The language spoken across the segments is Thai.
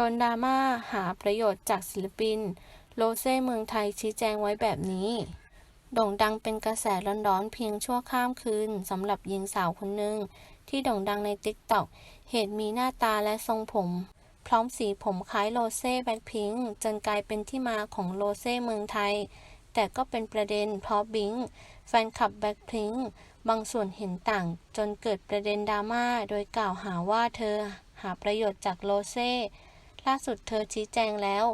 โดนดราม่าหาประโยชน์จากศิลปินโรเซ่เมืองไทยชี้แจงไว้แบบนี้ โด่งดังเป็นกระแสร้อนๆเพียงชั่วข้ามคืนสำหรับหญิงสาวคนหนึ่งที่โด่งดังในติ๊กต็อกเหตุมีหน้าตาและทรงผม พร้อมสีผมคล้ายโรเซ่แบ็คพิงค์จนกลายเป็นที่มาของโรเซ่เมืองไทย แต่ก็เป็นประเด็นเพราะบิงแฟนคลับแบ็คพิงค์บางส่วนเห็นต่าง จนเกิดประเด็นดราม่าโดยกล่าวหาว่าเธอหาประโยชน์จากโรเซ่ ล่าสุดเธอชี้แจงแล้ว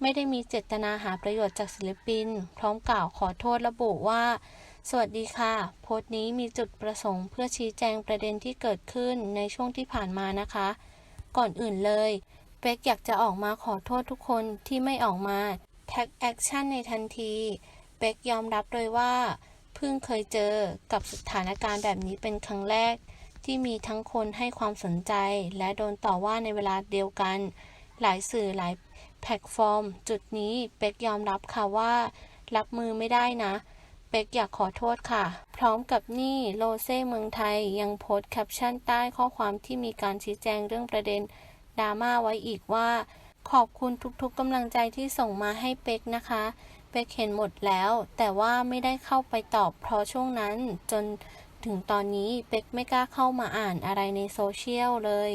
ไม่ได้มีเจตนาหาประโยชน์จากศิลปิน พร้อมกล่าวขอโทษระบุว่า สวัสดีค่ะ โพสต์นี้มีจุดประสงค์เพื่อชี้แจงประเด็นที่เกิดขึ้นในช่วงที่ผ่านมานะคะ ก่อนอื่นเลยเป๊กอยากจะออกมาขอโทษทุกคนที่ไม่ออกมาแท็กแอคชั่นในทันทีเป๊กยอมรับเลยว่า เพิ่งเคยเจอกับสถานการณ์แบบนี้เป็นครั้งแรกที่มีทั้งคนให้ความสนใจและโดนต่อว่าในเวลาเดียวกัน หลายสื่อหลายแพลตฟอร์ม จุดนี้เป็กยอมรับค่ะว่า รับมือไม่ได้นะเป็กอยากขอโทษค่ะ พร้อมกับนี่โลเซ่เมืองไทยยังโพสต์แคปชั่นใต้ข้อความที่มีการชี้แจงเรื่องประเด็นดราม่าไว้อีกว่า ขอบคุณทุกๆกำลังใจที่ส่งมาให้เป็กนะคะ เป็กเห็นหมดแล้ว แต่ว่าไม่ได้เข้าไปตอบ เพราะช่วงนั้นจนถึงตอนนี้เป็กไม่กล้าเข้ามาอ่านอะไรในโซเชียลเลย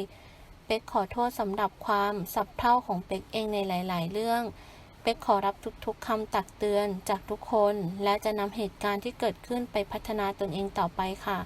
เป็กขอโทษสำหรับความสับเท่าของเป็กเองในหลาย ๆ เรื่อง เป็กขอรับทุกๆคำตักเตือนจากทุกคน และจะนำเหตุการณ์ที่เกิดขึ้นไปพัฒนาตนเองต่อไปค่ะ